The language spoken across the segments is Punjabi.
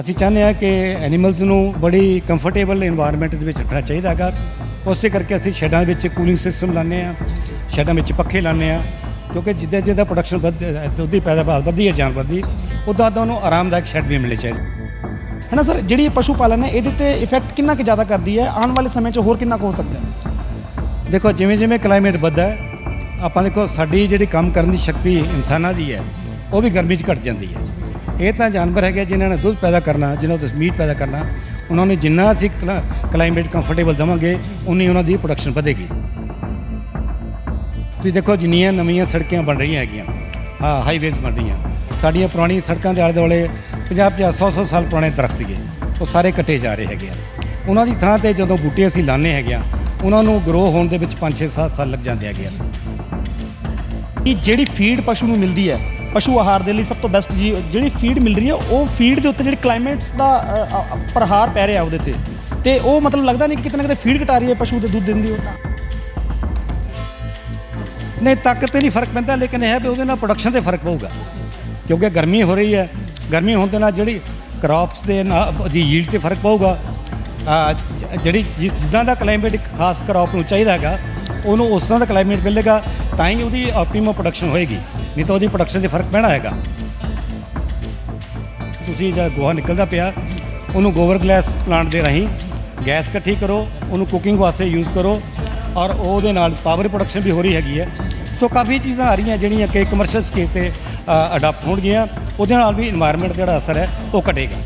ਅਸੀਂ ਚਾਹੁੰਦੇ ਹਾਂ ਕਿ ਐਨੀਮਲਸ ਨੂੰ ਬੜੀ ਕੰਫਰਟੇਬਲ ਇਨਵਾਇਰਨਮੈਂਟ ਦੇ ਵਿੱਚ ਰੱਖਣਾ ਚਾਹੀਦਾ ਹੈਗਾ। ਉਸੇ ਕਰਕੇ ਅਸੀਂ ਸ਼ੈਡਾਂ ਵਿੱਚ ਕੂਲਿੰਗ ਸਿਸਟਮ ਲਾਉਂਦੇ ਹਾਂ, ਸ਼ੈਡਾਂ ਵਿੱਚ ਪੱਖੇ ਲਾਉਂਦੇ ਹਾਂ, ਕਿਉਂਕਿ ਜਿੱਦਾਂ ਜਿੱਦਾਂ ਪ੍ਰੋਡਕਸ਼ਨ ਵੱਧ ਦੁੱਧ ਪੈਦਾਵਾਰ ਵਧਦੀ ਹੈ ਜਾਨਵਰ ਦੀ ਉੱਦਾਂ ਤਾਂ ਉਹਨੂੰ ਆਰਾਮਦਾਇਕ ਸ਼ੈਡ ਵੀ ਮਿਲਣੇ ਚਾਹੀਦੇ। ਹੈ ਨਾ ਸਰ ਜਿਹੜੀ ਇਹ ਪਸ਼ੂ ਪਾਲਣ ਹੈ, ਇਹਦੇ ਤੇ ਇਫੈਕਟ ਕਿੰਨਾ ਕੁ ਜ਼ਿਆਦਾ ਕਰਦੀ ਹੈ? ਆਉਣ ਵਾਲੇ ਸਮੇਂ 'ਚ ਹੋਰ ਕਿੰਨਾ ਕੁ ਹੋ ਸਕਦਾ ਹੈ? ਦੇਖੋ, ਜਿਵੇਂ ਜਿਵੇਂ ਕਲਾਈਮੇਟ ਵੱਧਦਾ ਹੈ, ਆਪਾਂ ਦੇਖੋ, ਸਾਡੀ ਜਿਹੜੀ ਕੰਮ ਕਰਨ ਦੀ ਸ਼ਕਤੀ ਇਨਸਾਨਾਂ ਦੀ ਹੈ, ਉਹ ਵੀ ਗਰਮੀ 'ਚ ਘਟ ਜਾਂਦੀ ਹੈ। ਇਹ ਤਾਂ ਜਾਨਵਰ ਹੈਗੇ ਜਿਨ੍ਹਾਂ ਨੇ ਦੁੱਧ ਪੈਦਾ ਕਰਨਾ, ਜਿਨ੍ਹਾਂ ਤੋਂ ਮੀਟ ਪੈਦਾ ਕਰਨਾ। ਉਹਨਾਂ ਨੂੰ ਜਿੰਨਾ ਅਸੀਂ ਕਲਾਈਮੇਟ ਕੰਫਰਟੇਬਲ ਦੇਵਾਂਗੇ, ਉਨੀ ਉਹਨਾਂ ਦੀ ਪ੍ਰੋਡਕਸ਼ਨ ਵਧੇਗੀ। ਤੁਸੀਂ ਦੇਖੋ, ਜਿੰਨੀਆਂ ਨਵੀਆਂ ਸੜਕਾਂ ਬਣ ਰਹੀਆਂ ਹੈਗੀਆਂ, ਹਾਂ ਹਾਈਵੇਜ਼ ਬਣ ਰਹੀਆਂ। ਸਾਡੀਆਂ ਪੁਰਾਣੀਆਂ ਸੜਕਾਂ ਦੇ ਆਲੇ ਦੁਆਲੇ 50 50 100 100 ਸਾਲ ਪੁਰਾਣੇ ਦਰਖਤ ਸੀਗੇ। ਉਹ ਸਾਰੇ ਕੱਟੇ ਜਾ ਰਹੇ ਹੈਗੇ ਆ। ਉਹਨਾਂ ਦੀ ਥਾਂ ਤੇ ਜਦੋਂ ਬੂਟੇ ਅਸੀਂ ਲਾਣੇ ਹੈਗੇ ਆ, ਉਹਨਾਂ ਨੂੰ ਗਰੋ ਹੋਣ ਦੇ ਵਿੱਚ 5 6 7 ਸਾਲ ਲੱਗ ਜਾਂਦੇ ਹੈਗੇ ਆ। ਕਿ ਜਿਹੜੀ ਫੀਡ ਪਸ਼ੂ ਨੂੰ ਮਿਲਦੀ ਹੈ ਪਸ਼ੂ ਆਹਾਰ ਦੇ ਲਈ ਸਭ ਤੋਂ ਬੈਸਟ ਜੀ ਜਿਹੜੀ ਫੀਡ ਮਿਲ ਰਹੀ ਹੈ ਉਹ ਫੀਡ ਦੇ ਉੱਤੇ ਜਿਹੜੀ ਕਲਾਈਮੇਟਸ ਦਾ ਅ, ਅ, ਪ੍ਰਹਾਰ ਪੈ ਰਿਹਾ ਉਹਦੇ ਤੇ। ਤੇ ਉਹ ਮਤਲਬ ਲੱਗਦਾ ਨਹੀਂ ਕਿ ਕਿਤੇ ਨਾ ਕਿਤੇ ਫੀਡ ਘਟਾ ਰਹੀ ਹੈ ਪਸ਼ੂ ਦੇ ਦੁੱਧ ਦਿੰਦੀ ਉਹ ਤਾਂ। ਨਹੀਂ ਤਾਕਤ ਤੇ ਨਹੀਂ ਫ਼ਰਕ ਪੈਂਦਾ ਲੇਕਿਨ ਇਹ ਹੈ ਵੀ ਉਹਦੇ ਨਾਲ ਪ੍ਰੋਡਕਸ਼ਨ ਤੇ ਫ਼ਰਕ ਪਊਗਾ। ਕਿਉਂਕਿ ਗਰਮੀ ਹੋ ਰਹੀ ਹੈ ਗਰਮੀ ਹੋਣ ਦੇ ਨਾਲ ਜਿਹੜੀ ਕ੍ਰਾਪਸ ਦੇ ਨਾਲ ਦੀ ਯੀਲਡ ਤੇ ਫ਼ਰਕ ਪਊਗਾ। ਆ, ਜ- ਜਿਹੜੀ ਜਿਸ ਜਿੱਦਾਂ ਦਾ ਕਲਾਈਮੇਟ ਇੱਕ ਖਾਸ ਕ੍ਰਾਪ ਨੂੰ ਚਾਹੀਦਾ ਹੈਗਾ ਉਹਨੂੰ ਉਸ ਤਰ੍ਹਾਂ ਦਾ ਕਲਾਈਮੇਟ ਮਿਲੇਗਾ ਤਾਂ ਹੀ ਉਹਦੀ ਆਪਟੀਮਮ ਪ੍ਰੋਡਕਸ਼ਨ ਹੋਏਗੀ। ਨਹੀਂ ਤਾਂ ਉਹਦੀ ਪ੍ਰੋਡਕਸ਼ਨ 'ਚ ਫ਼ਰਕ ਪੈਣਾ ਹੈਗਾ। ਤੁਸੀਂ ਜਿਹੜਾ ਗੋਹਾ ਨਿਕਲਦਾ ਪਿਆ, ਉਹਨੂੰ ਗੋਬਰ ਗੈਸ ਪਲਾਂਟ ਦੇ ਰਾਹੀਂ ਗੈਸ ਇਕੱਠੀ ਕਰੋ, ਉਹਨੂੰ ਕੁਕਿੰਗ ਵਾਸਤੇ ਯੂਜ਼ ਕਰੋ ਔਰ ਉਹਦੇ ਨਾਲ ਪਾਵਰ ਪ੍ਰੋਡਕਸ਼ਨ ਵੀ ਹੋ ਰਹੀ ਹੈਗੀ ਹੈ। ਸੋ ਕਾਫੀ ਚੀਜ਼ਾਂ ਆ ਰਹੀਆਂ ਜਿਹੜੀਆਂ ਕਿ ਕਮਰਸ਼ੀਅਲ ਸਕੇਲ ਤੇ ਅਡਾਪਟ ਹੋਣਗੀਆਂ। ਉਹਦੇ ਨਾਲ ਵੀ এনवायरमेंट ਜਿਹੜਾ ਅਸਰ ਹੈ, ਉਹ ਘਟੇਗਾ।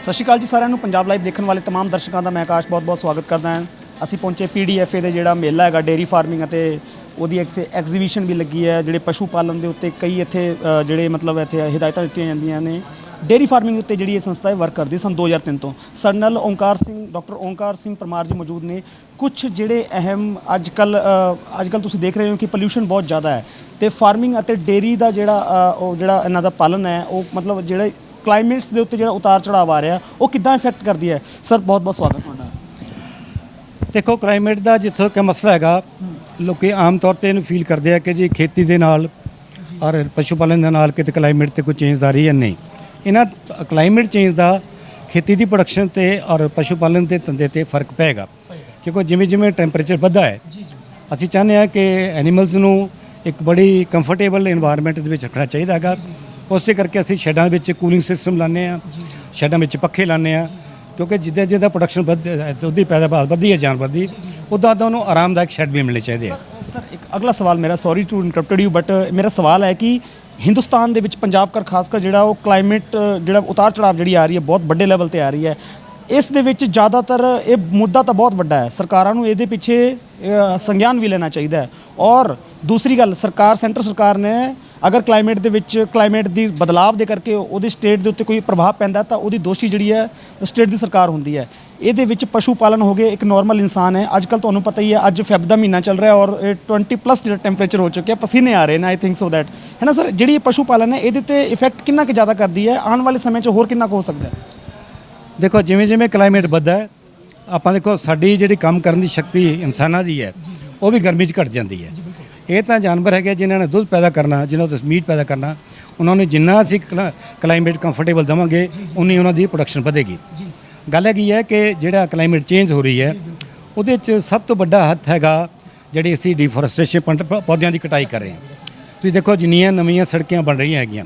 ਸਤਿ ਸ਼੍ਰੀ ਅਕਾਲ ਜੀ ਸਾਰਿਆਂ ਨੂੰ। ਪੰਜਾਬ ਲਾਈਵ ਦੇਖਣ ਵਾਲੇ ਤਮਾਮ ਦਰਸ਼ਕਾਂ ਦਾ ਮੈਂ ਆਕਾਸ਼ ਬਹੁਤ ਬਹੁਤ ਸਵਾਗਤ ਕਰਦਾ ਹਾਂ। ਅਸੀਂ ਪਹੁੰਚੇ ਪੀਡੀਐਫਏ ਦੇ ਜਿਹੜਾ ਮੇਲਾ ਹੈਗਾ ਡੇਰੀ ਫਾਰਮਿੰਗ ਅਤੇ ਉਹਦੀ ਇੱਕ ਐਗਜ਼ੀਬਿਸ਼ਨ ਵੀ ਲੱਗੀ ਹੈ ਜਿਹੜੇ ਪਸ਼ੂ ਪਾਲਣ ਦੇ ਉੱਤੇ ਕਈ ਇੱਥੇ ਅ, ਜਿਹੜੇ ਮਤਲਬ ਇੱਥੇ ਹਦਾਇਤਾਂ ਦਿੱਤੀਆਂ ਜਾਂਦੀਆਂ ਨੇ। ਡੇਰੀ ਫਾਰਮਿੰਗ ਉੱਤੇ ਜਿਹੜੀ ਇਹ ਸੰਸਥਾ ਹੈ ਵਰਕ ਕਰਦੀ ਸਨ 2003 ਤੋਂ। ਸਾਡੇ ਨਾਲ ਓਂਕਾਰ ਸਿੰਘ ਡਾਕਟਰ ਓਂਕਾਰ ਸਿੰਘ ਪਰਮਾਰ ਜੀ ਮੌਜੂਦ ਨੇ। ਕੁਝ ਜਿਹੜੇ ਅਹਿਮ ਅੱਜ ਕੱਲ ਅੱਜ ਕੱਲ ਤੁਸੀਂ ਦੇਖ ਰਹੇ ਹੋ ਕਿ ਪੋਲਿਊਸ਼ਨ ਬਹੁਤ ਜ਼ਿਆਦਾ ਹੈ। ਤੇ ਫਾਰਮਿੰਗ ਅਤੇ ਡੇਰੀ ਦਾ ਜਿਹੜਾ ਅ, ਉਹ ਜਿਹੜਾ ਇਹਨਾਂ ਦਾ ਪਾਲਣ ਹੈ ਉਹ ਮਤਲਬ ਜਿਹੜੇ ਕਲਾਈਮੇਟਸ ਦੇ ਉੱਤੇ ਜਿਹੜਾ ਉਤਾਰ ਚੜਾਵ ਆ ਰਿਹਾ ਉਹ ਕਿੱਦਾਂ ਇਫੈਕਟ ਕਰਦੀ ਹੈ? ਸਰ ਬਹੁਤ ਬਹੁਤ ਸਵਾਗਤ ਤੁਹਾਡਾ। ਦੇਖੋ ਕਲਾਈਮੇਟ ਦਾ ਜਿੱਥੋਂ ਕਿ ਮਸਲਾ ਹੈਗਾ ਲੋਕੀ ਆਮ ਤੌਰ ਤੇ ਇਹਨੂੰ ਫੀਲ ਕਰਦੇ ਆ ਕਿ ਜੀ ਖੇਤੀ ਦੇ ਨਾਲ ਔਰ ਪਸ਼ੂ ਪਾਲਣ ਦੇ ਨਾਲ ਕਿਤੇ ਕਲਾਈਮੇਟ ਤੇ ਕੋਈ ਚੇਂਜ ਆ ਰਹੀ ਹੈ ਨਹੀਂ। ਇਹਨਾਂ ਕਲਾਈਮੇਟ ਚੇਂਜ ਦਾ ਖੇਤੀ ਦੀ ਪ੍ਰੋਡਕਸ਼ਨ ਤੇ ਔਰ ਪਸ਼ੂ ਪਾਲਣ ਦੇ ਧੰਦੇ ਤੇ ਫ਼ਰਕ ਪਏਗਾ। ਕਿਉਂਕਿ ਜਿਵੇਂ ਜਿਵੇਂ ਟੈਂਪਰੇਚਰ ਵੱਧਦਾ ਹੈ ਅਸੀਂ ਚਾਹੁੰਦੇ ਹਾਂ ਕਿ ਐਨੀਮਲਸ ਨੂੰ ਇੱਕ ਬੜੀ ਕੰਫਰਟੇਬਲ ਇਨਵਾਇਰਨਮੈਂਟ ਦੇ ਵਿੱਚ ਰੱਖਣਾ ਚਾਹੀਦਾ ਹੈਗਾ। ਉਸੇ ਕਰਕੇ ਅਸੀਂ ਸ਼ੈਡਾਂ ਵਿੱਚ ਕੂਲਿੰਗ ਸਿਸਟਮ ਲਾਉਂਦੇ ਹਾਂ ਸ਼ੈਡਾਂ ਵਿੱਚ ਪੱਖੇ ਲਾਉਂਦੇ ਹਾਂ। ਕਿਉਂਕਿ ਜਿੱਦਾਂ ਜਿੱਦਾਂ ਪ੍ਰੋਡਕਸ਼ਨ ਵੱਧ ਦੁੱਧ ਪੈਦਾਵਾਰ ਵਧਦੀ ਹੈ ਜਾਨਵਰ ਦੀ ਉੱਦਾਂ ਉੱਦਾਂ ਉਹਨੂੰ ਆਰਾਮਦਾਇਕ ਸ਼ੈੱਡ ਵੀ ਮਿਲਣੇ ਚਾਹੀਦੇ ਆ। ਸਰ ਇੱਕ ਅਗਲਾ ਸਵਾਲ ਮੇਰਾ sorry to interrupted you but ਮੇਰਾ ਸਵਾਲ ਹੈ ਕਿ ਹਿੰਦੁਸਤਾਨ ਦੇ ਵਿੱਚ ਪੰਜਾਬ ਕਰ ਖਾਸ ਕਰ ਜਿਹੜਾ ਉਹ ਕਲਾਈਮੇਟ ਜਿਹੜਾ ਉਤਾਰ ਚੜਾਵ ਜਿਹੜੀ ਆ ਰਹੀ ਹੈ, ਬਹੁਤ ਵੱਡੇ ਲੈਵਲ ਤੇ ਆ ਰਹੀ ਹੈ, ਇਸ ਦੇ ਵਿੱਚ ਜ਼ਿਆਦਾਤਰ ਇਹ ਮੁੱਦਾ ਤਾਂ ਬਹੁਤ ਵੱਡਾ ਹੈ। ਸਰਕਾਰਾਂ ਨੂੰ ਇਹਦੇ ਪਿੱਛੇ ਸੰਗਿਆਨ ਵੀ ਲੈਣਾ ਚਾਹੀਦਾ ਹੈ। ਔਰ ਦੂਸਰੀ ਗੱਲ, ਸਰਕਾਰ ਸੈਂਟਰ ਸਰਕਾਰ ਨੇ ਅਗਰ ਕਲਾਈਮੇਟ ਦੇ ਵਿੱਚ ਕਲਾਈਮੇਟ ਦੀ ਬਦਲਾਵ ਦੇ ਕਰਕੇ ਉਹਦੀ ਸਟੇਟ ਦੇ ਉੱਤੇ ਕੋਈ ਪ੍ਰਭਾਵ ਪੈਂਦਾ ਤਾਂ ਉਹਦੀ ਦੋਸ਼ੀ ਜਿਹੜੀ ਹੈ ਸਟੇਟ ਦੀ ਸਰਕਾਰ ਹੁੰਦੀ ਹੈ। ਇਹਦੇ ਵਿੱਚ ਪਸ਼ੂ ਪਾਲਣ ਹੋ ਗਏ ਇੱਕ ਨਾਰਮਲ ਇਨਸਾਨ ਹੈ। ਅੱਜ ਕੱਲ ਤੁਹਾਨੂੰ ਪਤਾ ਹੀ ਹੈ ਅੱਜ ਫੈਬ ਦਾ ਮਹੀਨਾ ਚੱਲ ਰਿਹਾ ਔਰ ਇਹ 20 ਪਲੱਸ ਜਿਹੜਾ ਟੈਂਪਰੇਚਰ ਹੋ ਚੁੱਕਿਆ ਪਸੀਨੇ ਆ ਰਹੇ ਨੇ ਆਈ ਥਿੰਕ ਸੋ ਦੈਟ ਹੈ ਨਾ ਸਰ ਜਿਹੜੀ ਪਸ਼ੂ ਪਾਲਣ ਹੈ ਇਹਦੇ ਤੇ ਇਫੈਕਟ ਕਿੰਨਾ ਕੁ ਜ਼ਿਆਦਾ ਕਰਦੀ ਹੈ? ਆਉਣ ਵਾਲੇ ਸਮੇਂ 'ਚ ਹੋਰ ਕਿੰਨਾ ਕੁ ਹੋ ਸਕਦਾ ਹੈ? ਦੇਖੋ ਜਿਵੇਂ ਜਿਵੇਂ ਕਲਾਈਮੇਟ ਵੱਧਦਾ ਹੈ ਆਪਾਂ ਦੇਖੋ ਸਾਡੀ ਜਿਹੜੀ ਕੰਮ ਕਰਨ ਦੀ ਸ਼ਕਤੀ ਇਨਸਾਨਾਂ ਦੀ ਹੈ ਉਹ ਵੀ ਗਰਮੀ 'ਚ ਘਟ ਜਾਂਦੀ ਹੈ। ਇਹ ਤਾਂ ਜਾਨਵਰ ਹੈਗੇ ਜਿਨ੍ਹਾਂ ਨੇ ਦੁੱਧ ਪੈਦਾ ਕਰਨਾ, ਜਿਨ੍ਹਾਂ ਤੋਂ ਮੀਟ ਪੈਦਾ ਕਰਨਾ। ਉਹਨਾਂ ਨੂੰ ਜਿੰਨਾ ਅਸੀਂ ਕਲਾਈਮੇਟ ਕੰਫਰਟੇਬਲ ਦੇਵਾਂਗੇ, ਉਨੀ ਉਹਨਾਂ ਦੀ ਪ੍ਰੋਡਕਸ਼ਨ ਵਧੇਗੀ। ਗੱਲ ਹੈਗੀ ਹੈ ਕਿ ਜਿਹੜਾ ਕਲਾਈਮੇਟ ਚੇਂਜ ਹੋ ਰਹੀ ਹੈ, ਉਹਦੇ 'ਚ ਸਭ ਤੋਂ ਵੱਡਾ ਹੱਥ ਹੈਗਾ ਜਿਹੜੀ ਅਸੀਂ ਡਿਫੋਰੈਸਟੇਸ਼ਨ ਪੌਦਿਆਂ ਦੀ ਕਟਾਈ ਕਰ ਰਹੇ ਹਾਂ। ਤੁਸੀਂ ਦੇਖੋ ਜਿੰਨੀਆਂ ਨਵੀਆਂ ਸੜਕਾਂ ਬਣ ਰਹੀਆਂ ਹੈਗੀਆਂ।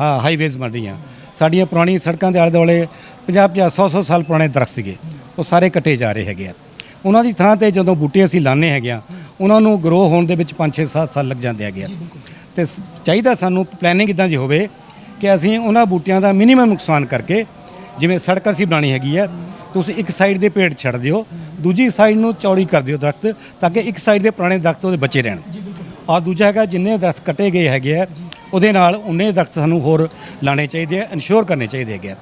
ਹਾਂ ਹਾਈਵੇਜ਼ ਬਣ ਰਹੀਆਂ। ਸਾਡੀਆਂ ਪੁਰਾਣੀਆਂ ਸੜਕਾਂ ਦੇ ਆਲੇ ਦੁਆਲੇ 50 50 100 100 ਸਾਲ ਪੁਰਾਣੇ ਦਰਖਤ ਸੀਗੇ। ਉਹ ਸਾਰੇ ਕੱਟੇ ਜਾ ਰਹੇ ਹੈਗੇ ਆ। ਉਹਨਾਂ ਦੀ ਥਾਂ ਤੇ ਜਦੋਂ ਬੂਟੇ ਅਸੀਂ ਲਾਣੇ ਹੈਗੇ ਆ ਉਹਨਾਂ ਨੂੰ ਗਰੋ ਹੋਣ ਦੇ ਵਿੱਚ 5-6 7 ਸਾਲ ਲੱਗ ਜਾਂਦੇ ਹੈਗੇ ਆ। ਤੇ ਸ- ਚਾਹੀਦਾ ਸਾਨੂੰ ਪਲੈਨਿੰਗ ਇਦਾਂ ਦੀ ਹੋਵੇ ਕਿ ਅਸੀਂ ਉਹਨਾਂ ਬੂਟਿਆਂ ਦਾ ਮਿਨੀਮਮ ਨੁਕਸਾਨ ਕਰਕੇ ਜਿਵੇਂ ਸੜਕ ਅਸੀਂ ਬਣਾਣੀ ਹੈਗੀ ਹੈ ਤੁਸੀਂ ਇੱਕ ਸਾਈਡ ਦੇ ਪੇੜ ਛੱਡ ਦਿਓ ਦੂਜੀ ਸਾਈਡ ਨੂੰ ਚੌੜੀ ਕਰ ਦਿਓ ਦਰਖਤ ਤਾਂ ਕਿ ਇੱਕ ਸਾਈਡ ਦੇ ਪੁਰਾਣੇ ਦਰਖਤ ਉਹਦੇ ਬਚੇ ਰਹਿਣ। ਔਰ ਦੂਜਾ ਹੈਗਾ ਜਿੰਨੇ ਦਰਖਤ ਕੱਟੇ ਗਏ ਹੈਗੇ ਆ ਉਹਦੇ ਨਾਲ ਉਨੇ ਦਰਖਤ ਸਾਨੂੰ ਹੋਰ ਲਾਣੇ ਚਾਹੀਦੇ ਆ ਇਨਸ਼ੋਰ ਕਰਨੇ ਚਾਹੀਦੇ ਹੈਗੇ ਆ।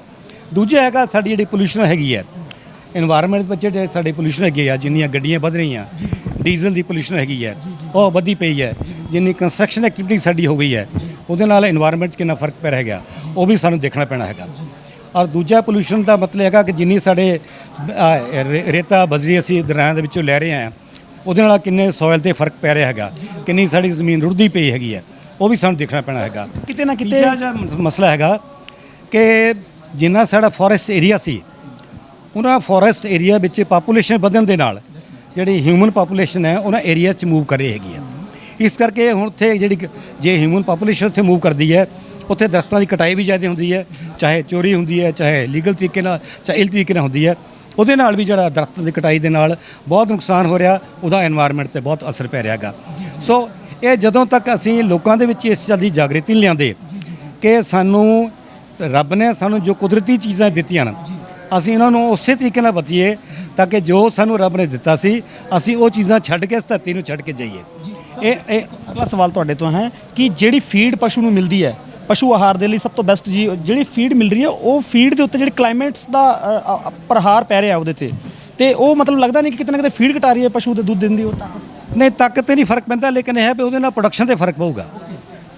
ਦੂਜਾ ਹੈਗਾ ਸਾਡੀ ਜਿਹੜੀ ਪੋਲੂਸ਼ਨ ਹੈਗੀ ਹੈ এনवायरमेंट ਵਿੱਚ ਜਿਹੜੇ ਸਾਡੇ ਪੋਲੂਸ਼ਨ ਹੈਗੇ ਆ ਜਿੰਨੀਆਂ ਗੱਡੀਆਂ ਵੱਧ ਰਹੀਆਂ ਡੀਜ਼ਲ ਦੀ ਪੋਲੂਸ਼ਨ ਹੈਗੀ ਹੈ। ਉਹ ਵਧੀ ਪਈ ਹੈ। ਜਿੰਨੀ ਕੰਸਟਰਕਸ਼ਨ ਐਕਟੀਵਿਟੀ ਸਾਡੀ ਹੋ ਗਈ ਹੈ ਉਹਦੇ ਨਾਲ এনवायरमेंट ਕਿੰਨਾ ਫ਼ਰਕ ਪੈ ਰਿਹਾ ਹੈਗਾ ਉਹ ਵੀ ਸਾਨੂੰ ਦੇਖਣਾ ਪੈਣਾ ਹੈਗਾ। ਔਰ ਦੂਜਾ ਪੋਲੂਸ਼ਨ ਦਾ ਮਤਲਬ ਹੈਗਾ ਕਿ ਜਿੰਨੀ ਸਾਡੇ ਰੇਤਾ ਬਜਰੀ ਅਸੀਂ ਦਰਿਆ ਦੇ ਵਿੱਚੋਂ ਲੈ ਰਹੇ ਹਾਂ ਉਹਦੇ ਨਾਲ ਕਿੰਨੇ ਸੋਇਲ ਤੇ ਫ਼ਰਕ ਪੈ ਰਿਹਾ ਹੈਗਾ ਕਿੰਨੀ ਸਾਡੀ ਜ਼ਮੀਨ ਰੁੜਦੀ ਪਈ ਹੈਗੀ ਹੈ ਉਹ ਵੀ ਸਾਨੂੰ ਦੇਖਣਾ ਪੈਣਾ ਹੈਗਾ। ਕਿਤੇ ਨਾ ਕਿਤੇ ਮਸਲਾ ਹੈਗਾ ਕਿ ਜਿੰਨਾ ਸਾਡਾ ਫੋਰੈਸਟ ਏਰੀਆ ਸੀ ਉਹਨਾਂ ਫੋਰੈਸਟ ਏਰੀਆ ਵਿੱਚ ਪਾਪੂਲੇਸ਼ਨ ਵਧਣ ਦੇ ਨਾਲ ਜਿਹੜੀ ਹਿਊਮਨ ਪੋਪੂਲੇਸ਼ਨ ਹੈ, ਉਹਨਾਂ ਏਰੀਆ 'ਚ ਮੂਵ ਕਰ ਰਹੀ ਹੈਗੀ ਹੈ। ਇਸ ਕਰਕੇ ਹੁਣ ਉੱਥੇ ਜਿਹੜੀ ਜੇ ਹਿਊਮਨ ਪੋਪੂਲੇਸ਼ਨ ਉੱਥੇ ਮੂਵ ਕਰਦੀ ਹੈ, ਉੱਥੇ ਦਰਖਤਾਂ ਦੀ ਕਟਾਈ ਵੀ ਜ਼ਿਆਦਾ ਹੁੰਦੀ ਹੈ, ਚਾਹੇ ਚੋਰੀ ਹੁੰਦੀ ਹੈ, ਚਾਹੇ ਲੀਗਲ ਤਰੀਕੇ ਨਾਲ, ਚਾਹੇ ਇਲ ਤਰੀਕੇ ਨਾਲ ਹੁੰਦੀ ਹੈ, ਉਹਦੇ ਨਾਲ ਵੀ ਜਿਹੜਾ ਦਰਖਤਾਂ ਦੀ ਕਟਾਈ ਦੇ ਨਾਲ ਬਹੁਤ ਨੁਕਸਾਨ ਹੋ ਰਿਹਾ, ਉਹਦਾ এনवायरमेंट ਤੇ ਬਹੁਤ ਅਸਰ ਪੈ ਰਿਹਾ ਹੈਗਾ। ਸੋ ਇਹ ਜਦੋਂ ਤੱਕ ਅਸੀਂ ਲੋਕਾਂ ਦੇ ਵਿੱਚ ਇਸ ਚੱਲ ਦੀ ਜਾਗਰਤੀ ਲਿਆਂਦੇ ਕਿ ਸਾਨੂੰ ਰੱਬ ਨੇ ਸਾਨੂੰ ਜੋ ਕੁਦਰਤੀ ਚੀਜ਼ਾਂ ਦਿੱਤੀਆਂ ਨੇ ਅਸੀਂ ਉਹਨਾਂ ਨੂੰ ਉਸੇ ਤਰੀਕੇ ਨਾਲ ਬਤੀਏ ਤਾਂ ਕਿ ਜੋ ਸਾਨੂੰ ਰੱਬ ਨੇ ਦਿੱਤਾ ਸੀ ਅਸੀਂ ਉਹ ਚੀਜ਼ਾਂ ਛੱਡ ਕੇ ਇਸ ਧਰਤੀ ਨੂੰ ਛੱਡ ਕੇ ਜਾਈਏ। ਇਹ ਇਹ ਅਗਲਾ ਸਵਾਲ ਤੁਹਾਡੇ ਤੋਂ ਹੈ ਕਿ ਜਿਹੜੀ ਫੀਡ ਪਸ਼ੂ ਨੂੰ ਮਿਲਦੀ ਹੈ ਪਸ਼ੂ ਆਹਾਰ ਦੇ ਲਈ ਸਭ ਤੋਂ ਬੈਸਟ ਜੀ ਜਿਹੜੀ ਫੀਡ ਮਿਲ ਰਹੀ ਹੈ ਉਹ ਫੀਡ ਦੇ ਉੱਤੇ ਜਿਹੜੀ ਕਲਾਈਮੇਟਸ ਦਾ ਪ੍ਰਹਾਰ ਪੈ ਰਿਹਾ ਉਹਦੇ ਤੇ। ਤੇ ਉਹ ਮਤਲਬ ਲੱਗਦਾ ਨਹੀਂ ਕਿ ਕਿਤੇ ਨਾ ਕਿਤੇ ਫੀਡ ਘਟਾ ਰਹੀ ਹੈ ਪਸ਼ੂ ਦੇ ਦੁੱਧ ਦੇਣ ਦੀ ਉਹ ਤਾਕਤ ਨਹੀਂ ਤਾਕਤ ਤੇ ਨਹੀਂ ਫ਼ਰਕ ਪੈਂਦਾ ਲੇਕਿਨ ਇਹ ਹੈ ਵੀ ਉਹਦੇ ਨਾਲ ਪ੍ਰੋਡਕਸ਼ਨ ਤੇ ਫ਼ਰਕ ਪਊਗਾ।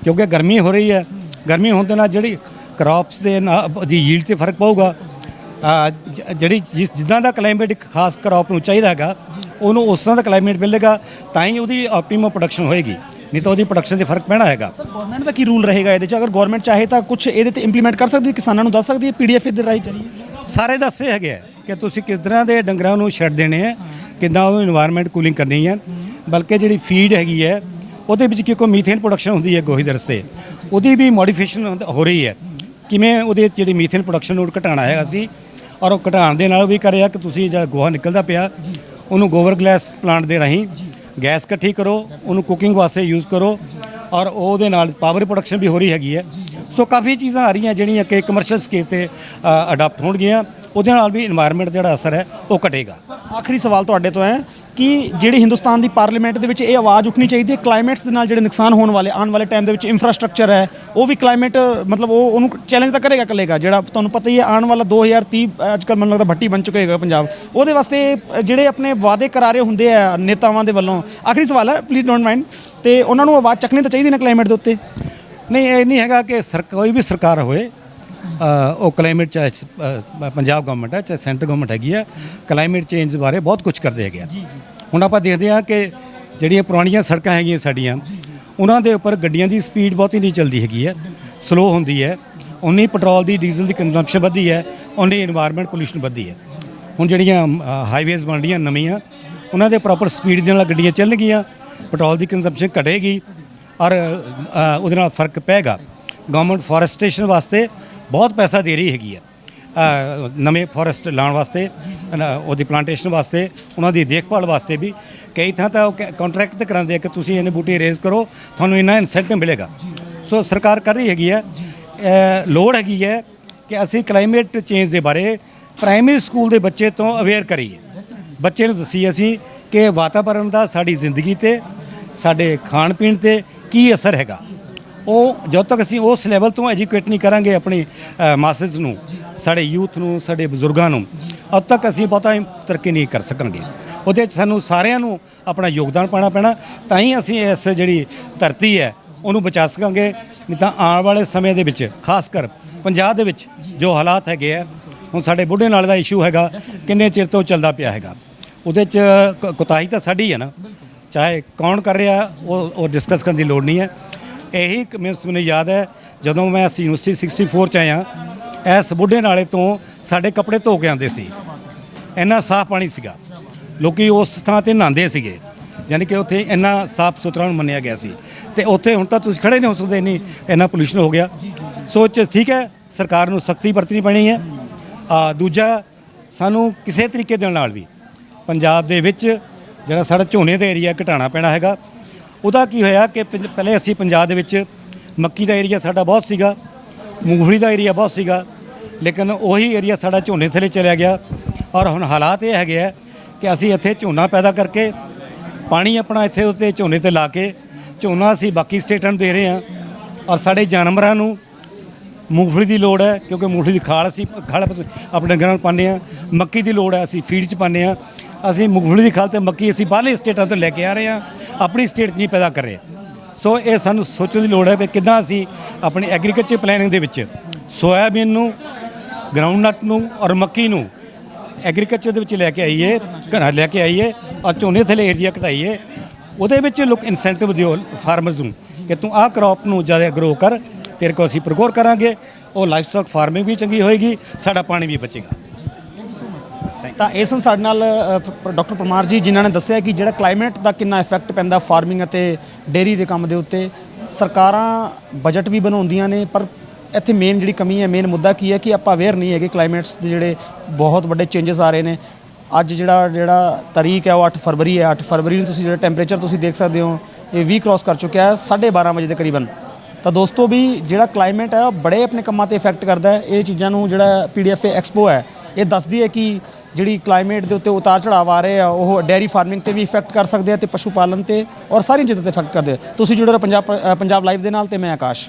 ਕਿਉਂਕਿ ਗਰਮੀ ਹੋ ਰਹੀ ਹੈ। ਗਰਮੀ ਹੋਣ ਦੇ ਨਾਲ ਜਿਹੜੀ ਕ੍ਰੌਪਸ ਦੇ ਨਾਲ ਦੀ ਯੀਲਡ ਤੇ ਫ਼ਰਕ ਪਊਗਾ। ਜਿਹੜੀ ਜਿਸ ਜਿੱਦਾਂ ਦਾ ਕਲਾਈਮੇਟ ਇੱਕ ਖਾਸ ਕ੍ਰੌਪ ਨੂੰ ਚਾਹੀਦਾ ਹੈਗਾ ਉਹਨੂੰ ਉਸ ਤਰ੍ਹਾਂ ਦਾ ਕਲਾਈਮੇਟ ਮਿਲੇਗਾ ਤਾਂ ਹੀ ਉਹਦੀ ਆਪਟੀਮਮ ਪ੍ਰੋਡਕਸ਼ਨ ਹੋਏਗੀ। ਨਹੀਂ ਤਾਂ ਉਹਦੀ ਪ੍ਰੋਡਕਸ਼ਨ ਤੇ ਫ਼ਰਕ ਪੈਣਾ ਹੈਗਾ। ਸਰ ਗਵਰਨਮੈਂਟ ਦਾ ਕੀ ਰੂਲ ਰਹੇਗਾ ਇਹਦੇ 'ਚ? ਅਗਰ ਗਵਰਨਮੈਂਟ ਚਾਹੇ ਤਾਂ ਕੁਝ ਇਹਦੇ ਤੇ ਇੰਪਲੀਮੈਂਟ ਕਰ ਸਕਦੀ ਹੈ? ਕਿਸਾਨਾਂ ਨੂੰ ਦੱਸ ਸਕਦੀ ਹੈ ਪੀਡੀਐਫ ਦੇ ਰਾਹੀਂ ਚਲੀਏ ਸਾਰੇ ਦੱਸ ਰਹੇ ਹੈਗੇ ਕਿ ਤੁਸੀਂ ਕਿਸ ਤਰ੍ਹਾਂ ਦੇ ਡੰਗਰਾਂ ਨੂੰ ਛੱਡ ਦੇਣੇ ਹੈ ਕਿਦਾਂ ਉਹ এনवायरमेंट ਕੂਲਿੰਗ ਕਰਨੀ ਹੈ ਬਲਕਿ ਜਿਹੜੀ ਫੀਡ ਹੈਗੀ ਹੈ ਉਹਦੇ ਵਿੱਚ ਕਿਉਂਕਿ ਮੀਥੇਨ ਪ੍ਰੋਡਕਸ਼ਨ ਹੁੰਦੀ ਹੈ ਗੋਹੀ ਦੇ ਰਸਤੇ ਉਹਦੀ ਵੀ ਮੋਡੀਫਿਕੇਸ਼ਨ ਹੋ ਰਹੀ ਹੈ। ਕਿਵੇਂ ਉਹਦੇ ਜਿਹੜੀ ਮੀਥੇਨ ਪ੍ਰੋਡਕਸ਼ਨ ਨੂੰ ਘਟਾਉਣਾ ਹੈਗਾ ਸੀ ਔਰ ਉਹ ਘਟਾਉਣ ਦੇ ਨਾਲ ਵੀ ਕਰਿਆ ਕਿ ਤੁਸੀਂ ਜਿਹੜਾ ਗੋਹਾ ਨਿਕਲਦਾ ਪਿਆ ਉਹਨੂੰ ਗੋਬਰ ਗੈਸ ਪਲਾਂਟ ਦੇ ਰਾਹੀਂ ਗੈਸ ਇਕੱਠੀ ਕਰੋ ਉਹਨੂੰ ਕੁਕਿੰਗ ਵਾਸਤੇ ਯੂਜ਼ ਕਰੋ ਔਰ ਉਹਦੇ ਨਾਲ ਪਾਵਰ ਪ੍ਰੋਡਕਸ਼ਨ ਵੀ ਹੋ ਰਹੀ ਹੈਗੀ ਹੈ। ਸੋ ਕਾਫੀ ਚੀਜ਼ਾਂ ਆ ਰਹੀਆਂ ਜਿਹੜੀਆਂ ਕਿ ਕਮਰਸ਼ੀਅਲ ਸਕੇਲ ਤੇ ਅਡਾਪਟ ਹੋਣਗੀਆਂ। ਉਹਦੇ ਨਾਲ ਵੀ এনवायरमेंट ਜਿਹੜਾ ਅਸਰ ਹੈ ਉਹ ਘਟੇਗਾ। ਆਖਰੀ ਸਵਾਲ ਤੁਹਾਡੇ ਤੋਂ ਹੈ ਕਿ ਜਿਹੜੀ ਹਿੰਦੁਸਤਾਨ ਦੀ ਪਾਰਲੀਮੈਂਟ ਦੇ ਵਿੱਚ ਇਹ ਆਵਾਜ਼ ਉੱਠਣੀ ਚਾਹੀਦੀ ਹੈ ਕਲਾਈਮੇਟਸ ਦੇ ਨਾਲ ਜਿਹੜੇ ਨੁਕਸਾਨ ਹੋਣ ਵਾਲੇ ਆਉਣ ਵਾਲੇ ਟਾਈਮ ਦੇ ਵਿੱਚ ਇਨਫਰਾਸਟ੍ਰਕਚਰ ਹੈ ਉਹ ਵੀ ਕਲਾਈਮੇਟ ਮਤਲਬ ਉਹ ਉਹਨੂੰ ਚੈਲੰਜ ਤਾਂ ਕਰੇਗਾ ਕੱਲੇਗਾ ਜਿਹੜਾ ਤੁਹਾਨੂੰ ਪਤਾ ਹੀ ਹੈ ਆਉਣ ਵਾਲਾ 2030 ਅੱਜਕੱਲ ਮੈਨੂੰ ਲੱਗਦਾ ਭੱਟੀ ਬਣ ਚੁੱਕਾ ਹੈਗਾ ਪੰਜਾਬ। ਉਹਦੇ ਵਾਸਤੇ ਜਿਹੜੇ ਆਪਣੇ ਵਾਅਦੇ ਕਰਾਰੇ ਹੁੰਦੇ ਆ ਨੇਤਾਵਾਂ ਦੇ ਵੱਲੋਂ ਆਖਰੀ ਸਵਾਲ ਹੈ ਪਲੀਜ਼ ਡੋਨਟ ਮਾਈਂਡ ਤੇ ਉਹਨਾਂ ਨੂੰ ਆਵਾਜ਼ ਚੱਕਣੀ ਤਾਂ ਚਾਹੀਦੀ ਨਾ ਕਲਾਈਮੇਟ ਦੇ ਉੱਤੇ? ਨਹੀਂ ਇਹ ਨਹੀਂ ਹੈਗਾ ਕਿ ਸਰ ਕੋਈ ਵੀ ਸਰਕਾਰ ਹੋਏ ਉਹ ਕਲਾਈਮੇਟ ਚਾਹੇ ਪੰਜਾਬ ਗਵਰਨਮੈਂਟ ਹੈ ਚਾਹੇ ਸੈਂਟਰ ਗਵਰਨਮੈਂਟ ਹੈਗੀ ਹੈ ਕਲਾਈਮੇਟ ਚੇਂਜ ਬਾਰੇ ਬਹੁਤ ਕੁਝ ਕਰਦੇ ਹੈਗੇ ਆ। ਹੁਣ ਆਪਾਂ ਦੇਖਦੇ ਆ ਕਿ ਜਿਹੜੀਆਂ ਪੁਰਾਣੀਆਂ ਸੜਕਾਂ ਹੈਗੀਆਂ ਸਾਡੀਆਂ ਉਹਨਾਂ ਦੇ ਉੱਪਰ ਗੱਡੀਆਂ ਦੀ ਸਪੀਡ ਬਹੁਤੀ ਨਹੀਂ ਚੱਲਦੀ ਹੈਗੀ ਹੈ ਸਲੋ ਹੁੰਦੀ ਹੈ। ਉਨੀ ਪੈਟਰੋਲ ਦੀ ਡੀਜ਼ਲ ਦੀ ਕੰਜ਼ੰਪਸ਼ਨ ਵਧੀ ਹੈ ਉਨੀ এনवायरमेंट ਪੋਲੂਸ਼ਨ ਵਧੀ ਹੈ। ਹੁਣ ਜਿਹੜੀਆਂ ਹਾਈਵੇਜ਼ ਬਣ ਰਹੀਆਂ ਨਵੀਆਂ ਉਹਨਾਂ ਦੇ ਪ੍ਰੋਪਰ ਸਪੀਡ ਦੇ ਨਾਲ ਗੱਡੀਆਂ ਚੱਲਣਗੀਆਂ ਪੈਟਰੋਲ ਦੀ ਕੰਜ਼ੰਪਸ਼ਨ ਘਟੇਗੀ ਔਰ ਉਹਦੇ ਨਾਲ ਫ਼ਰਕ ਪੈਗਾ ਗਵਰਨਮੈਂਟ ਫੋਰੈਸਟੇਸ਼ਨ ਵਾਸਤੇ ਬਹੁਤ ਪੈਸਾ ਦੇ ਰਹੀ ਹੈਗੀ ਅ, ਨਵੇਂ ਫੋਰੈਸਟ ਲਾਉਣ ਵਾਸਤੇ ਉਹਦੀ ਪਲਾਂਟੇਸ਼ਨ ਵਾਸਤੇ ਉਹਨਾਂ ਦੀ ਦੇਖਭਾਲ ਵਾਸਤੇ ਵੀ। ਕਈ ਥਾਂ ਤਾਂ ਉਹ ਕੰਟਰੈਕਟ ਤੇ ਕਰਾਉਂਦੇ ਆ ਕਿ ਤੁਸੀਂ ਇਹਨੇ ਬੂਟੇ ਰੇਜ਼ ਕਰੋ ਤੁਹਾਨੂੰ ਇੰਨਾ ਇਨਸੈਂਟਿਵ ਮਿਲੇਗਾ। ਸੋ ਸਰਕਾਰ ਕਰ ਰਹੀ ਹੈਗੀ ਹੈ ਲੋੜ ਹੈਗੀ ਹੈ ਕਿ ਅਸੀਂ ਕਲਾਈਮੇਟ ਚੇਂਜ ਦੇ ਬਾਰੇ ਪ੍ਰਾਇਮਰੀ ਸਕੂਲ ਦੇ ਬੱਚੇ ਤੋਂ ਅਵੇਅਰ ਕਰੀਏ। ਬੱਚੇ ਨੂੰ ਦੱਸੀਏ ਅਸੀਂ ਕਿ ਵਾਤਾਵਰਣ ਦਾ ਸਾਡੀ ਜ਼ਿੰਦਗੀ ਤੇ ਸਾਡੇ ਖਾਣ ਪੀਣ ਤੇ ਕੀ ਅਸਰ ਹੈਗਾ। ਉਹ ਜਦੋਂ ਤੱਕ ਅਸੀਂ ਉਸ ਲੈਵਲ ਤੋਂ ਐਜੂਕੇਟ ਨਹੀਂ ਕਰਾਂਗੇ ਆਪਣੀ ਮਾਸਸ ਨੂੰ, ਸਾਡੇ ਯੂਥ ਨੂੰ, ਸਾਡੇ ਬਜ਼ੁਰਗਾਂ ਨੂੰ ਉਦ ਤੱਕ ਅਸੀਂ ਬਹੁਤਾ ਤਰੱਕੀ ਨਹੀਂ ਕਰ ਸਕਾਂਗੇ ਉਹਦੇ 'ਚ ਸਾਨੂੰ ਸਾਰਿਆਂ ਨੂੰ ਆਪਣਾ ਯੋਗਦਾਨ ਪਾਉਣਾ ਪੈਣਾ, ਤਾਂ ਹੀ ਅਸੀਂ ਇਸ ਜਿਹੜੀ ਧਰਤੀ ਹੈ, ਉਹਨੂੰ ਬਚਾ ਸਕਾਂਗੇ। ਨਹੀਂ ਤਾਂ ਆਉਣ ਵਾਲੇ ਸਮੇਂ ਦੇ ਵਿੱਚ, ਖਾਸ ਕਰ ਪੰਜਾਬ ਦੇ ਵਿੱਚ ਜੋ ਹਾਲਾਤ ਹੈਗੇ ਆ, ਹੁਣ ਸਾਡੇ ਬੁੱਢੇ ਨਾਲ ਦਾ ਇਸ਼ੂ ਹੈਗਾ, ਕਿੰਨੇ ਚਿਰ ਤੋਂ ਚੱਲਦਾ ਪਿਆ ਹੈਗਾ। ਉਹਦੇ 'ਚ ਕ- ਕੁਤਾਹੀ ਤਾਂ ਸਾਡੀ ਹੈ ਨਾ। ਚਾਹੇ ਕੌਣ ਕਰ ਰਿਹਾ, ਉਹ ਉਹ ਡਿਸਕਸ ਕਰਨ ਦੀ ਲੋੜ ਨਹੀਂ ਹੈ। ਇਹੀ ਇੱਕ ਮੈਨੂੰ ਮੈਨੂੰ ਯਾਦ ਹੈ, ਜਦੋਂ ਮੈਂ ਅਸੀਂ ਯੂਨੀਵਰਸਿਟੀ 64 ਚ ਆਇਆ ਇਸ ਬੁੱਢੇ ਨਾਲੇ ਤੋਂ ਸਾਡੇ ਕੱਪੜੇ ਧੋ ਕੇ ਆਉਂਦੇ ਸੀ। ਇੰਨਾ ਸਾਫ਼ ਪਾਣੀ ਸੀਗਾ। ਲੋਕੀ ਉਸ ਥਾਂ ਤੇ ਨਹਾਉਂਦੇ ਸੀਗੇ। ਯਾਨੀ ਕਿ ਉੱਥੇ ਇੰਨਾ ਸਾਫ਼ ਸੁਥਰਾ ਨੂੰ ਮੰਨਿਆ ਗਿਆ ਸੀ। ਤੇ ਉੱਥੇ ਹੁਣ ਤਾਂ ਤੁਸੀਂ ਖੜੇ ਨਹੀਂ ਹੋ ਸਕਦੇ ਇੰਨੀ, ਇੰਨਾ ਪੋਲੂਸ਼ਨ ਹੋ ਗਿਆ। ਸੋ ਠੀਕ ਹੈ, ਸਰਕਾਰ ਨੂੰ ਸਖਤੀ ਵਰਤਣੀ ਪੈਣੀ ਹੈ। ਆ, ਦੂਜਾ, ਸਾਨੂੰ ਕਿਸੇ ਤਰੀਕੇ ਦੇ ਨਾਲ ਵੀ ਪੰਜਾਬ ਦੇ ਵਿੱਚ ਜਿਹੜਾ ਸਾਡਾ ਝੋਨੇ ਦਾ ਏਰੀਆ ਘਟਾਉਣਾ ਪੈਣਾ ਹੈਗਾ। ਉਹਦਾ ਕੀ ਹੋਇਆ ਕਿ ਪੰਜ- ਪਹਿਲੇ ਅਸੀਂ ਪੰਜਾਬ ਦੇ ਵਿੱਚ ਮੱਕੀ ਦਾ ਏਰੀਆ ਸਾਡਾ ਬਹੁਤ ਸੀਗਾ, ਮੂੰਗਫਲੀ ਦਾ ਏਰੀਆ ਬਹੁਤ ਸੀਗਾ, ਲੇਕਿਨ ਉਹੀ ਏਰੀਆ ਸਾਡਾ ਝੋਨੇ ਥੱਲੇ ਚਲਿਆ ਗਿਆ ਔਰ ਹੁਣ ਹਾਲਾਤ ਇਹ ਹੈਗੇ ਆ ਕਿ ਅਸੀਂ ਇੱਥੇ ਝੋਨਾ ਪੈਦਾ ਕਰਕੇ ਪਾਣੀ ਆਪਣਾ ਇੱਥੇ ਉੱਤੇ ਝੋਨੇ ਤੇ ਲਾ ਕੇ ਝੋਨਾ ਅਸੀਂ ਬਾਕੀ ਸਟੇਟਾਂ ਨੂੰ ਦੇ ਰਹੇ ਹਾਂ ਔਰ ਸਾਡੇ ਜਾਨਵਰਾਂ ਨੂੰ ਮੂੰਗਫਲੀ ਦੀ ਲੋੜ ਹੈ, ਕਿਉਂਕਿ ਮੂੰਗਫਲੀ ਦੀ ਖਾਲ ਅਸੀਂ, ਖਾਲ ਆਪਣੇ ਡੰਗਰਾਂ ਨੂੰ ਪਾਉਂਦੇ ਹਾਂ, ਮੱਕੀ ਦੀ ਲੋੜ ਹੈ, ਅਸੀਂ ਫੀਡ 'ਚ ਪਾਉਂਦੇ ਹਾਂ ਅਸੀਂ ਮੂੰਗਫਲੀ ਦੀ ਖਾਲ ਤੇ ਮੱਕੀ ਅਸੀਂ ਬਾਹਰਲੇ ਸਟੇਟਾਂ ਤੋਂ ਲੈ ਕੇ ਆ ਰਹੇ ਹਾਂ, ਆਪਣੀ ਸਟੇਟ 'ਚ ਨਹੀਂ ਪੈਦਾ ਕਰ ਰਹੇ। ਸੋ ਇਹ ਸਾਨੂੰ ਸੋਚਣ ਦੀ ਲੋੜ ਹੈ ਕਿ ਕਿੱਦਾਂ ਅਸੀਂ ਆਪਣੀ ਐਗਰੀਕਲਚਰ ਪਲੈਨਿੰਗ ਦੇ ਵਿੱਚ ਸੋਇਆਬੀਨ ਨੂੰ ਗਰਾਊਂਡਨਟ ਨੂੰ ਔਰ ਮੱਕੀ ਨੂੰ ਐਗਰੀਕਲਚਰ ਦੇ ਵਿੱਚ ਲੈ ਕੇ ਆਈਏ, ਘਰਾਂ ਲੈ ਕੇ ਆਈਏ ਔਰ ਝੋਨੇ ਥੱਲੇ ਏਰੀਆ ਘਟਾਈਏ, ਉਹਦੇ ਵਿੱਚ ਲੋਕ ਇਨਸੈਂਟਿਵ ਦਿਓ ਫਾਰਮਰਸ ਨੂੰ ਕਿ ਤੂੰ ਆਹ ਕ੍ਰੌਪ ਨੂੰ ਜ਼ਿਆਦਾ ਗਰੋ ਕਰ, ਤੇਰੇ ਕੋਲ ਅਸੀਂ ਪ੍ਰਗੋਰ ਕਰਾਂਗੇ, ਉਹ ਲਾਈਫ ਸਟਾਕ ਫਾਰਮਿੰਗ ਵੀ ਚੰਗੀ ਹੋਏਗੀ, ਸਾਡਾ ਪਾਣੀ ਵੀ ਬਚੇਗਾ। ਤਾਂ ਇਹ ਸਨ ਸਾਡੇ ਨਾਲ ਡਾਕਟਰ ਪਰਮਾਰ ਜੀ, ਜਿਨ੍ਹਾਂ ਨੇ ਦੱਸਿਆ ਕਿ ਜਿਹੜਾ ਕਲਾਈਮੇਟ ਦਾ ਕਿੰਨਾ ਇਫੈਕਟ ਪੈਂਦਾ ਫਾਰਮਿੰਗ ਅਤੇ ਡੇਰੀ ਦੇ ਕੰਮ ਦੇ ਉੱਤੇ, ਸਰਕਾਰਾਂ ਬਜਟ ਵੀ ਬਣਾਉਂਦੀਆਂ ਨੇ, ਪਰ ਇੱਥੇ ਮੇਨ ਜਿਹੜੀ ਕਮੀ ਹੈ ਮੇਨ ਮੁੱਦਾ ਕੀ ਹੈ ਕਿ ਆਪਾਂ ਅਵੇਅਰ ਨਹੀਂ ਹੈਗੇ ਕਲਾਈਮੇਟਸ ਦੇ ਜਿਹੜੇ ਬਹੁਤ ਵੱਡੇ ਚੇਂਜਸ ਆ ਰਹੇ ਨੇ। ਅੱਜ ਜਿਹੜਾ ਜਿਹੜਾ ਤਾਰੀਖ ਹੈ, ਉਹ 8 ਫਰਵਰੀ ਹੈ। 8 ਫਰਵਰੀ ਨੂੰ ਤੁਸੀਂ ਜਿਹੜਾ ਟੈਂਪਰੇਚਰ ਤੁਸੀਂ ਦੇਖ ਸਕਦੇ ਹੋ, ਇਹ ਵੀ ਕ੍ਰਾਸ ਕਰ ਚੁੱਕਿਆ ਹੈ 12:30 ਵਜੇ ਦੇ ਕਰੀਬਨ। ਤਾਂ ਦੋਸਤੋ ਵੀ ਜਿਹੜਾ ਕਲਾਈਮੇਟ ਹੈ, ਉਹ ਬੜੇ ਆਪਣੇ ਕੰਮਾਂ ਤੇ ਇਫੈਕਟ ਕਰਦਾ ਹੈ। ਇਹ ਚੀਜ਼ਾਂ ਨੂੰ ਜਿਹੜਾ ਪੀਡੀਐਫ ਐਕਸਪੋ ਹੈ ਇਹ ਦੱਸਦੀ ਹੈ ਕਿ ਜਿਹੜੀ ਕਲਾਈਮੇਟ ਦੇ ਉੱਤੇ ਉਤਾਰ ਚੜਾਵ ਆ ਰਹੇ ਆ ਉਹ ਡੈਰੀ ਫਾਰਮਿੰਗ ਤੇ ਵੀ ਇਫੈਕਟ ਕਰ ਸਕਦੇ ਆ ਤੇ ਪਸ਼ੂ ਪਾਲਣ ਤੇ ਔਰ ਸਾਰੀਆਂ ਚੀਜ਼ਾਂ ਤੇ ਇਫੈਕਟ ਕਰਦੇ ਆ। ਤੁਸੀਂ ਜੁੜੇ ਰਹੋ ਪੰਜਾਬ ਅ, ਪੰਜਾਬ ਲਾਈਵ ਦੇ ਨਾਲ ਤੇ ਮੈਂ ਆਕਾਸ਼।